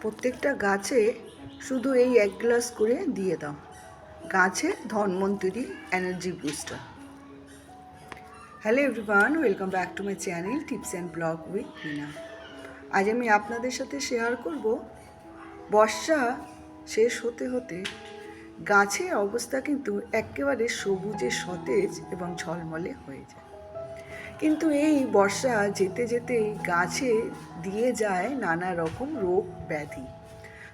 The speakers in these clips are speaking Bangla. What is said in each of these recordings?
প্রত্যেকটা গাছে শুধু এই এক গ্লাস করে দিয়ে দাও। গাছে Dhanvantari energy booster hello everyone welcome back to my channel tips and blog with Mina আজ আমি আপনাদের সাথে শেয়ার করব, বর্ষা শেষ হতে হতে গাছের অবস্থা কিন্তু একেবারে সবুজে সতেজ এবং ঝলমলে হয়ে যায়। কিন্তু এই বর্ষা যেতে যেতে গাছে দিয়ে যায় নানা রকম রোগ ব্যাধি।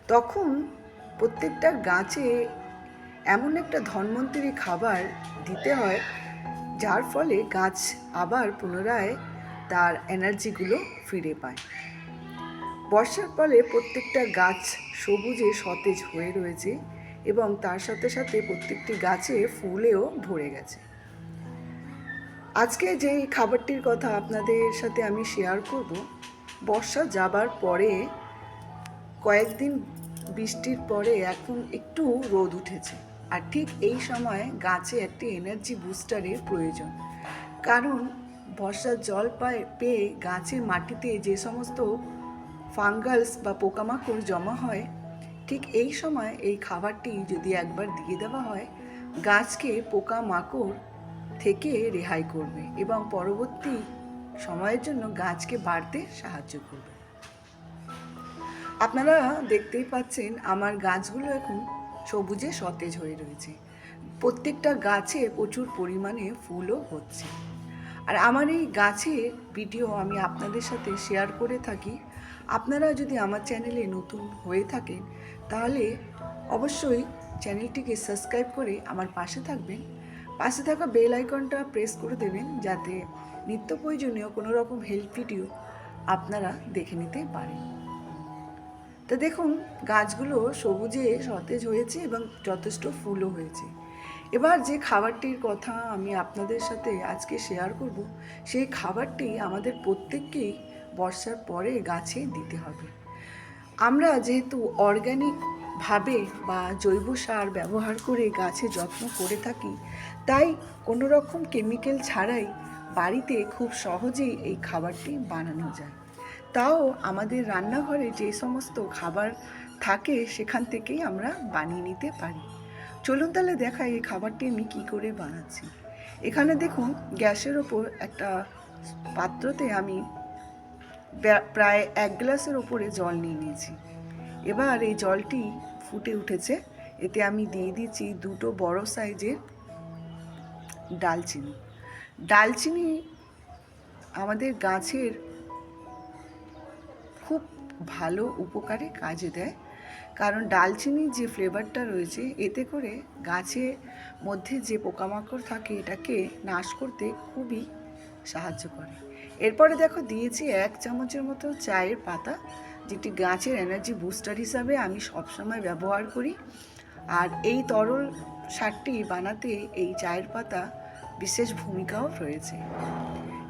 তখন প্রত্যেকটা গাছে এমন একটা ধন্বন্তরী খাবার দিতে হয়, যার ফলে গাছ আবার পুনরায় তার এনার্জিগুলো ফিরে পায়। বর্ষার ফলে প্রত্যেকটা গাছ সবুজে সতেজ হয়ে রয়েছে এবং তার সাথে সাথে প্রত্যেকটি গাছে ফুলেও ভরে গেছে। আজকে যে খাবারটির কথা আপনাদের সাথে আমি শেয়ার করব, বর্ষা যাবার পরে, কয়েকদিন বৃষ্টির পরে এখন একটু রোদ উঠেছে। আর ঠিক এই সময় গাছে একটি এনার্জি বুস্টারের প্রয়োজন। কারণ বর্ষার জল পায়, পেয়ে গাছের মাটিতে যে সমস্ত ফাঙ্গালস বা পোকামাকড় জমা হয়, ঠিক এই সময় এই খাবারটি যদি একবার দিয়ে দেওয়া হয়, গাছকে পোকামাকড় থেকে রেহাই করবে এবং পরবর্তী সময়ের জন্য গাছকে বাড়তে সাহায্য করবে। আপনারা দেখতেই পাচ্ছেন আমার গাছগুলো এখন সবুজে সতেজ হয়ে রয়েছে। প্রত্যেকটা গাছে প্রচুর পরিমাণে ফুলও হচ্ছে। আর আমার এই গাছের ভিডিও আমি আপনাদের সাথে শেয়ার করে থাকি। আপনারা যদি আমার চ্যানেলে নতুন হয়ে থাকেন, তাহলে অবশ্যই চ্যানেলটিকে সাবস্ক্রাইব করে আমার পাশে থাকবেন। পাশে থাকা বেল আইকনটা প্রেস করে দেবেন যাতে নিত্য প্রয়োজনীয় কোনো রকম হেল্প ভিডিও আপনারা দেখে নিতে পারেন। তা দেখুন, গাছগুলো সবুজে সতেজ হয়েছে এবং যথেষ্ট ফুলও হয়েছে। এবার যে খাবারটির কথা আমি আপনাদের সাথে আজকে শেয়ার করব, সেই খাবারটি আমাদের প্রত্যেককেই বর্ষার পরে গাছে দিতে হবে। আমরা যেহেতু অর্গ্যানিক ভাবে বা জৈব সার ব্যবহার করে গাছে যত্ন করে থাকি, তাই কোনো রকম কেমিক্যাল ছাড়াই বাড়িতে খুব সহজেই এই খাবারটি বানানো যায়। তাও আমাদের রান্নাঘরে যে সমস্ত খাবার থাকে সেখান থেকেই আমরা বানিয়ে নিতে পারি। চলুন তাহলে দেখাই এই খাবারটি আমি কী করে বানাচ্ছি। এখানে দেখুন, গ্যাসের ওপর একটা পাত্রতে আমি প্রায় এক গ্লাসের ওপরে জল নিয়ে নিয়েছি। এবার এই জলটি ফুটে উঠেছে। এতে আমি দিয়ে দিচ্ছি দুটো বড় সাইজের ডালচিনি। ডালচিনি আমাদের গাছের খুব ভালো উপকারে কাজে দেয়। কারণ ডালচিনির যে ফ্লেভারটা রয়েছে, এতে করে গাছের মধ্যে যে পোকামাকড় থাকে, এটাকে নাশ করতে খুবই সাহায্য করে। এরপরে দেখো, দিয়েছি এক চামচের মতো চায়ের পাতা। যেটি গাছের এনার্জি বুস্টার হিসাবে আমি সবসময় ব্যবহার করি। আর এই তরল সারটি বানাতে এই চায়ের পাতা বিশেষ ভূমিকাও রয়েছে।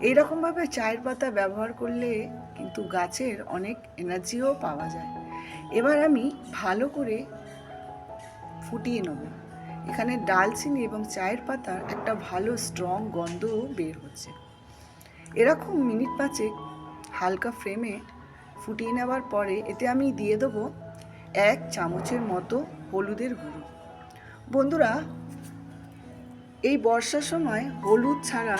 এই রকমভাবে চায়ের পাতা ব্যবহার করলে কিন্তু গাছের অনেক এনার্জিও পাওয়া যায়। এবার আমি ভালো করে ফুটিয়ে নেব। এখানে ডালচিনি এবং চায়ের পাতার একটা ভালো স্ট্রং গন্ধও বের হচ্ছে। এরকম মিনিট পাঁচেক হালকা ফ্লেমে ফুটিয়ে নেওয়ার পরে এতে আমি দিয়ে দেবো এক চামচের মতো হলুদের গুঁড়ো। বন্ধুরা, এই বর্ষার সময় হলুদ ছাড়া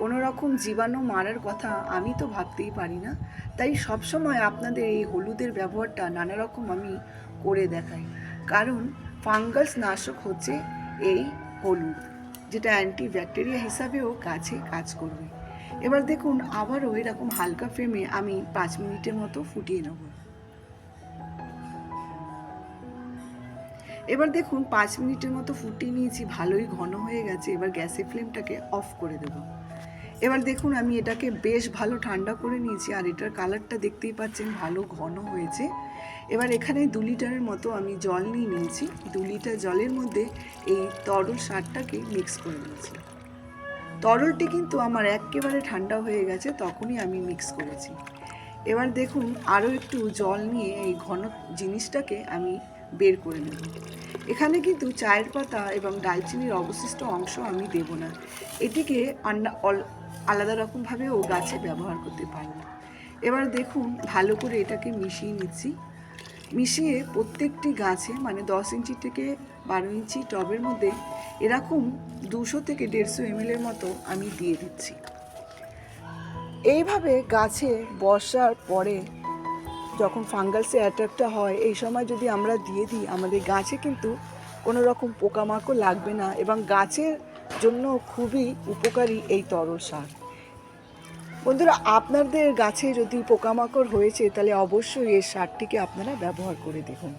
কোনো রকম জীবাণু মারার কথা আমি তো ভাবতেই পারি না। তাই সব সময় আপনাদের এই হলুদের ব্যবহারটা নানা রকম আমি করে দেখাই। কারণ ফাঙ্গাস নাশক হচ্ছে এই হলুদ, যেটা অ্যান্টি ব্যাকটেরিয়া হিসাবেও কাছে কাজ করবে। এবার দেখুন, আবারও এরকম হালকা ফ্লেমে আমি পাঁচ মিনিটের মতো ফুটিয়ে নেব। এবার দেখুন, পাঁচ মিনিটের মতো ফুটিয়ে নিয়েছি, ভালোই ঘন হয়ে গেছে। এবার গ্যাসের ফ্লেমটাকে অফ করে দেব। এবার দেখুন, আমি এটাকে বেশ ভালো ঠান্ডা করে নিয়েছি, আর এটার কালারটা দেখতেই পাচ্ছেন, ভালো ঘন হয়েছে। এবার এখানে দু লিটারের মতো আমি জল নিয়ে নিয়েছি। দু লিটার জলের মধ্যে এই তরল সারটাকে মিক্স করে নিয়েছি। তরলটি কিন্তু আমার একেবারে ঠান্ডা হয়ে গেছে, তখনই আমি মিক্স করেছি। এবার দেখুন, আরও একটু জল নিয়ে এই ঘন জিনিসটাকে আমি বের করে নেব। এখানে কিন্তু চায়ের পাতা এবং ডালচিনির অবশিষ্ট অংশ আমি দেব না। এটিকে আলাদা রকমভাবেও গাছে ব্যবহার করতে পারব এবার দেখুন, ভালো করে এটাকে মিশিয়ে নিচ্ছি। মিশিয়ে প্রত্যেকটি গাছে মানে দশ ইঞ্চি থেকে বারো ইঞ্চি টবের মধ্যে এরকম দুশো থেকে দেড়শো এমএলের মতো আমি দিয়ে দিচ্ছি। এইভাবে গাছে বর্ষার পরে যখন ফাঙ্গাসে অ্যাট্যাকটা হয়, এই সময় যদি আমরা দিয়ে দিই, আমাদের গাছে কিন্তু কোনো রকম পোকামাকড় লাগবে না এবং গাছের জন্য খুবই উপকারী এই তরল সার। বন্ধুরা, আপনাদের গাছে যদি পোকামাকড় হয়েছে, তাহলে অবশ্যই এই সারটিকে আপনারা ব্যবহার করে দেখুন।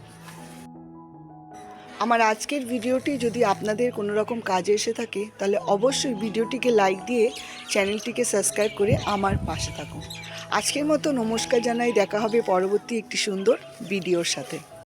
আমার আজকের ভিডিওটি যদি আপনাদের কোনো রকম কাজে এসে থাকে, তাহলে অবশ্যই ভিডিওটিকে লাইক দিয়ে চ্যানেলটিকে সাবস্ক্রাইব করে আমার পাশে থাকুন। আজকের মতো নমস্কার জানাই, দেখা হবে পরবর্তী একটি সুন্দর ভিডিওর সাথে।